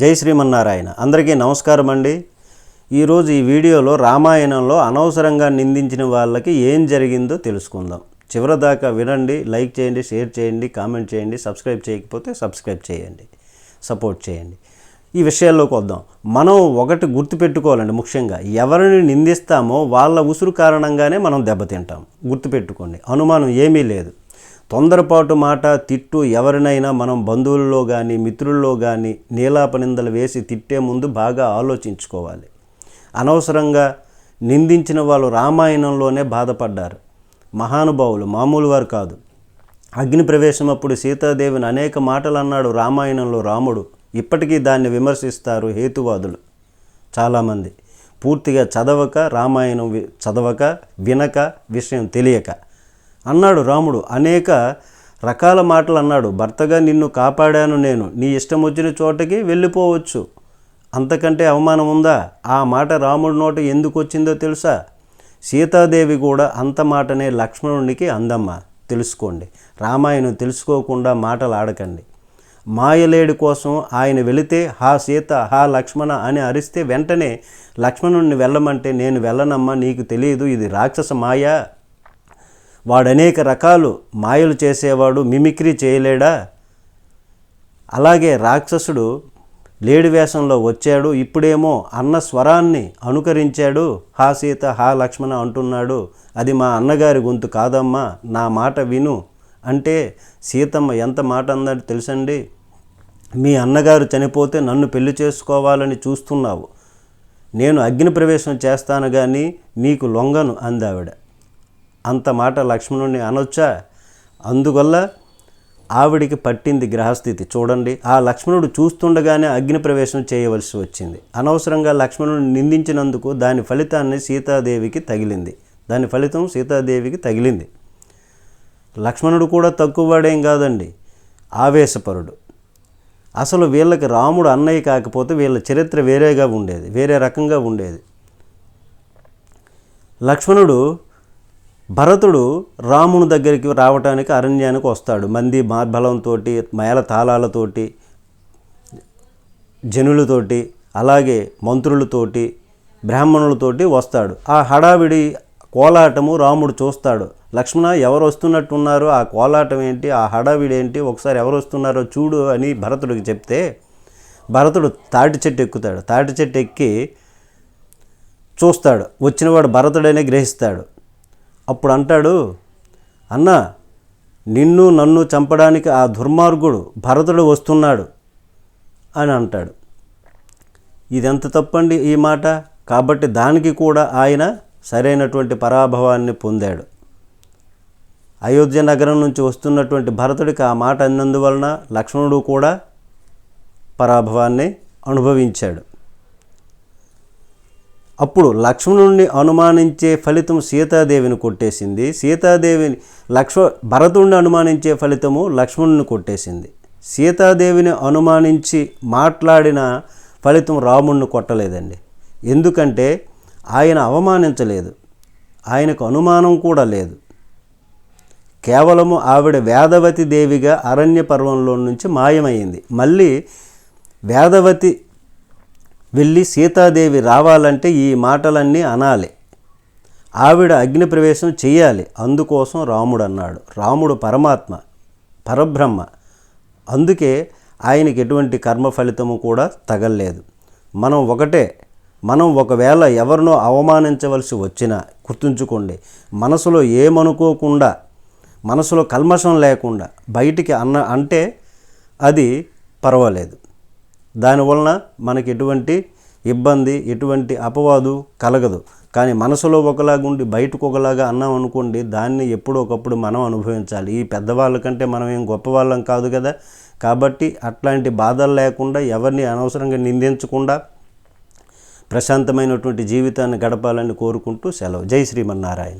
జై శ్రీమన్నారాయణ. అందరికీ నమస్కారం అండి. ఈరోజు ఈ వీడియోలో రామాయణంలో అనవసరంగా నిందించిన వాళ్ళకి ఏం జరిగిందో తెలుసుకుందాం. చివరిదాకా వినండి లైక్ చేయండి షేర్ చేయండి కామెంట్ చేయండి సబ్స్క్రైబ్ చేయకపోతే సబ్స్క్రైబ్ చేయండి సపోర్ట్ చేయండి. ఈ విషయాల్లోకి వద్దాం. మనం ఒకటి గుర్తుపెట్టుకోవాలండి ముఖ్యంగా ఎవరిని నిందిస్తామో వాళ్ళ ఉసురు కారణంగానే మనం దెబ్బతింటాం. గుర్తుపెట్టుకోండి. అనుమానం ఏమీ లేదు. తొందరపాటు మాట తిట్టు ఎవరినైనా మనం బంధువుల్లో కానీ మిత్రుల్లో కానీ నీలాపనిందలు వేసి తిట్టే ముందు బాగా ఆలోచించుకోవాలి. అనవసరంగా నిందించిన వాళ్ళు రామాయణంలోనే బాధపడ్డారు. మహానుభావులు మామూలు వారు కాదు. అగ్ని ప్రవేశం అప్పుడు సీతాదేవిని అనేక మాటలు అన్నాడు రామాయణంలో రాముడు. ఇప్పటికీ దాన్ని విమర్శిస్తారు హేతువాదులు. చాలామంది. పూర్తిగా చదవక రామాయణం చదవక వినక విషయం తెలియక. అన్నాడు రాముడు. అనేక రకాల మాటలు అన్నాడు. భర్తగా నిన్ను కాపాడాను నేను. నీ ఇష్టం వచ్చిన చోటకి వెళ్ళిపోవచ్చు. అంతకంటే అవమానం ఉందా? ఆ మాట రాముడి నోట ఎందుకు వచ్చిందో తెలుసా? సీతాదేవి కూడా అంత మాటనే లక్ష్మణునికి అందమ్మ. తెలుసుకోండి. రామాయణం తెలుసుకోకుండా మాటలు ఆడకండి మాయలేడి కోసం ఆయన వెళితే హా సీత హా లక్ష్మణ అని అరిస్తే వెంటనే లక్ష్మణుణ్ణి వెళ్ళమంటే నేను వెళ్ళనమ్మా నీకు తెలియదు. ఇది రాక్షస మాయ. వాడు అనేక రకాలు మాయలు చేసేవాడు మిమిక్రీ చేయలేడా? అలాగే రాక్షసుడు లేడి వేషంలో వచ్చాడు ఇప్పుడేమో అన్న స్వరాన్ని అనుకరించాడు. హా సీత హా లక్ష్మణ అంటున్నాడు. అది మా అన్నగారి గొంతు కాదమ్మా నా మాట విను. అంటే సీతమ్మ ఎంత మాట అందని తెలుసండి? మీ అన్నగారు చనిపోతే నన్ను పెళ్ళి చేసుకోవాలని చూస్తున్నావు. నేను అగ్ని ప్రవేశం చేస్తాను కానీ నీకు లొంగను అందావిడ. అంత మాట లక్ష్మణుడిని అనొచ్చా? అందువల్ల ఆవిడికి పట్టింది గ్రహస్థితి. చూడండి ఆ లక్ష్మణుడు చూస్తుండగానే అగ్ని ప్రవేశం చేయవలసి వచ్చింది. అనవసరంగా లక్ష్మణుడిని నిందించినందుకు దాని ఫలితాన్ని సీతాదేవికి తగిలింది. దాని ఫలితం సీతాదేవికి తగిలింది. లక్ష్మణుడు కూడా తక్కువవాడేం కాదండి ఆవేశపరుడు. అసలు వీళ్ళకి రాముడు అన్నయ్య కాకపోతే వీళ్ళ చరిత్ర వేరేగా ఉండేది వేరే రకంగా ఉండేది. లక్ష్మణుడు భరతుడు రాముని దగ్గరికి రావటానికి అరణ్యానికి వస్తాడు. మంది మార్బలంతో మేళ తాళాలతోటి జనులతోటి అలాగే మంత్రులతోటి బ్రాహ్మణులతోటి వస్తాడు. ఆ హడావిడి కోలాటము రాముడు చూస్తాడు. లక్ష్మణ ఎవరు వస్తున్నట్టున్నారు? ఆ కోలాటం ఏంటి? ఆ హడావిడి ఏంటి? ఒకసారి ఎవరు వస్తున్నారో చూడు అని భరతుడికి చెప్తే భరతుడు తాటి చెట్టు ఎక్కుతాడు. తాటి చెట్టు ఎక్కి చూస్తాడు. వచ్చినవాడు భరతుడనే గ్రహిస్తాడు. అప్పుడు అంటాడు అన్న నిన్ను నన్ను చంపడానికి ఆ దుర్మార్గుడు భరతుడు వస్తున్నాడు అని అంటాడు. ఇదెంత తప్పండి ఈ మాట? కాబట్టి దానికి కూడా ఆయన సరైనటువంటి పరాభవాన్ని పొందాడు. అయోధ్య నగరం నుంచి వస్తున్నటువంటి భరతుడికి ఆ మాట అన్నందువలన లక్ష్మణుడు కూడా పరాభవాన్ని అనుభవించాడు. అప్పుడు లక్ష్మణుడిని అనుమానించే ఫలితం సీతాదేవిని కొట్టేసింది. సీతాదేవిని లక్ష్మ భరతుణ్ణి అనుమానించే ఫలితము లక్ష్మణుని కొట్టేసింది. సీతాదేవిని అనుమానించి మాట్లాడిన ఫలితం రాముణ్ణి కొట్టలేదండి. ఎందుకంటే ఆయన అవమానించలేదు. ఆయనకు అనుమానం కూడా లేదు. కేవలము ఆవిడ వేదవతి దేవిగా అరణ్య పర్వంలో నుంచి మాయమైంది. మళ్ళీ వేదవతి వెళ్ళి సీతాదేవి రావాలంటే ఈ మాటలన్నీ అనాలి. ఆవిడ అగ్ని ప్రవేశం చేయాలి అందుకోసం రాముడు అన్నాడు రాముడు పరమాత్మ పరబ్రహ్మ. అందుకే ఆయనకి ఎటువంటి కర్మ ఫలితము కూడా తగలలేదు. మనం ఒకటే మనం ఒకవేళ ఎవరినో అవమానించవలసి వచ్చినా గుర్తుంచుకోండి మనసులో ఏమనుకోకుండా మనసులో కల్మషం లేకుండా బయటికి అన్న అంటే అది పర్వాలేదు. దానివలన మనకి ఎటువంటి ఇబ్బంది ఎటువంటి అపవాదు కలగదు. కానీ మనసులో ఒకలాగా ఉండి బయటకు ఒకలాగా అన్నాం అనుకోండి దాన్ని ఎప్పుడో ఒకప్పుడు మనం అనుభవించాలి. ఈ పెద్దవాళ్ళ కంటే మనం ఏం గొప్పవాళ్ళం కాదు కదా. కాబట్టి అట్లాంటి బాధలు లేకుండా ఎవరిని అనవసరంగా నిందించకుండా ప్రశాంతమైనటువంటి జీవితాన్ని గడపాలని కోరుకుంటూ సెలవు. జై శ్రీమన్నారాయణ.